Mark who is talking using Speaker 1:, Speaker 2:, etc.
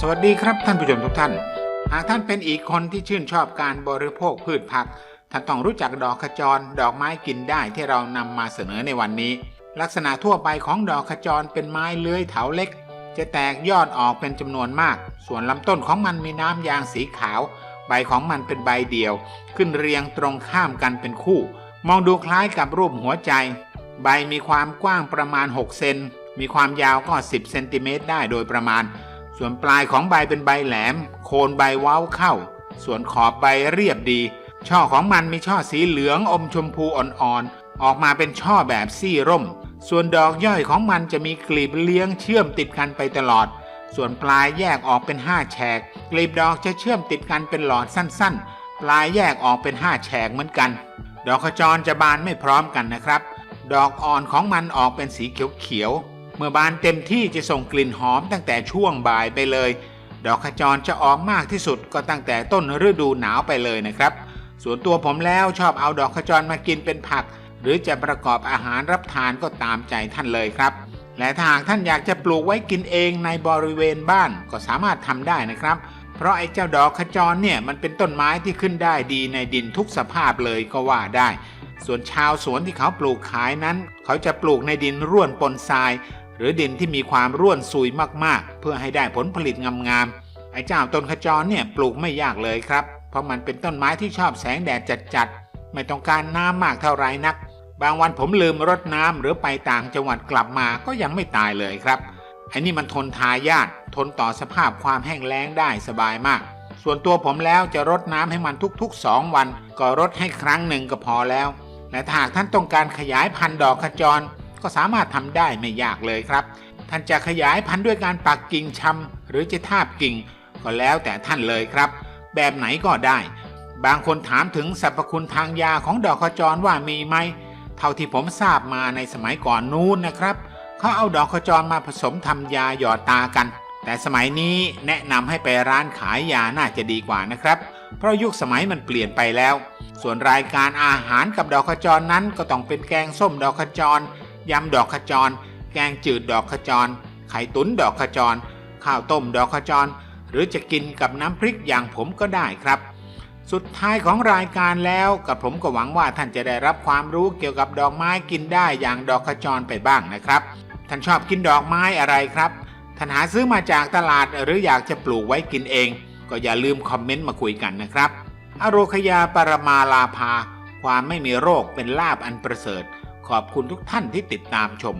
Speaker 1: สวัสดีครับท่านผู้ชมทุกท่าน หากท่านเป็นอีกคนที่ชื่นชอบการบริโภคพืชผัก ท่านต้องรู้จักดอกขจร ดอกไม้กินได้ที่เรานำมาเสนอในวันนี้ ลักษณะทั่วไปของดอกขจรเป็นไม้เลื้อยเถาเล็ก จะแตกยอดออกเป็นจำนวนมาก ส่วนลำต้นของมันมีน้ำยางสีขาว ใบของมันเป็นใบเดียว ขึ้นเรียงตรงข้ามกันเป็นคู่ มองดูคล้ายกับรูปหัวใจ ใบมีความกว้างประมาณ 6 เซน มีความยาวก็ 10 เซนติเมตรได้โดยประมาณ ส่วนปลายของใบเป็นใบแหลม โคนใบเว้าเข้า ส่วนขอบใบเรียบดี ช่อของมันมีช่อสีเหลืองอมชมพูอ่อนๆ ออกมาเป็นช่อแบบซี่ร่ม ส่วนดอกย่อยของมันจะมีกลีบเลี้ยงเชื่อมติดกันไปตลอด ส่วนปลายแยกออกเป็นห้าแฉก กลีบดอกจะเชื่อมติดกันเป็นหลอดสั้นๆ ปลายแยกออกเป็นห้าแฉกเหมือนกัน ดอกขจรจะบานไม่พร้อมกันนะครับ ดอกอ่อนของมันออกเป็นสีเขียวๆ เมื่อบานเต็มที่จะส่งกลิ่นหอมตั้งแต่ช่วงบ่ายไปเลย ดอกขจรจะออกมากที่สุดก็ตั้งแต่ต้นฤดูหนาวไปเลยนะครับ ส่วนตัวผมแล้วชอบเอาดอกขจรมากินเป็นผัก หรือจะประกอบอาหารรับทานก็ตามใจท่านเลยครับ และถ้าหากท่านอยากจะปลูกไว้กินเองในบริเวณบ้านก็สามารถทำได้นะครับ เพราะไอ้เจ้าดอกขจรเนี่ยมันเป็นต้นไม้ที่ขึ้นได้ดีในดินทุกสภาพเลยก็ว่าได้ส่วนชาวสวนที่เขาปลูกขายนั้น เขาจะปลูกในดินร่วนปนทราย รือดินที่มีความร่วนซุยมากๆ เพื่อให้ได้ผลผลิตงามๆไอ้เจ้าต้นขจรเนี่ยปลูกไม่ยากเลยครับ เพราะมันเป็นต้นไม้ที่ชอบแสงแดดจัดๆไม่ต้องการน้ำมากเท่าไรนัก บางวันผมลืมรดน้ำหรือไปต่างจังหวัดกลับมาก็ยังไม่ตายเลยครับไอ้นี่มันทนทายาททนต่อสภาพความแห้งแล้งได้สบายมาก ส่วนตัวผมแล้วจะรดน้ำให้มันทุกๆ 2 วัน ก็รดให้ครั้งหนึ่งก็พอแล้วและถ้าหากท่านต้องการขยายพันธุ์ดอกขจร ก็สามารถทำได้ไม่ยากเลยครับ ท่านจะขยายพันธุ์ด้วยการปักกิ่งชำหรือจะทาบกิ่ง ก็แล้วแต่ท่านเลยครับ แบบไหนก็ได้ บางคนถามถึงสรรพคุณทางยาของดอกขจรว่ามีไหม เท่าที่ผมทราบมาในสมัยก่อนนู้นนะครับเขาเอาดอกขจรมาผสมทำยาหยอดตากัน แต่สมัยนี้แนะนำให้ไปร้านขายยาน่าจะดีกว่านะครับ เพราะยุคสมัยมันเปลี่ยนไปแล้ว ส่วนรายการอาหารกับดอกขจรนั้นก็ต้องเป็นแกงส้มดอกขจร ยำดอกขจร แกงจืดดอกขจร ไข่ตุ๋นดอกขจร ข้าวต้มดอกขจร หรือจะกินกับน้ำพริกอย่างผมก็ได้ครับ สุดท้ายของรายการแล้วกับผมก็หวังว่าท่านจะได้รับความรู้เกี่ยวกับดอกไม้กินได้อย่างดอกขจรไปบ้างนะครับ ท่านชอบกินดอกไม้อะไรครับท่านหาซื้อมาจากตลาดหรืออยากจะปลูกไว้กินเอง ก็อย่าลืมคอมเมนต์มาคุยกันนะครับอโรคยาปรมาลาภาความไม่มีโรคเป็นลาบอันประเสริฐ ขอบคุณทุกท่านที่ติดตามชม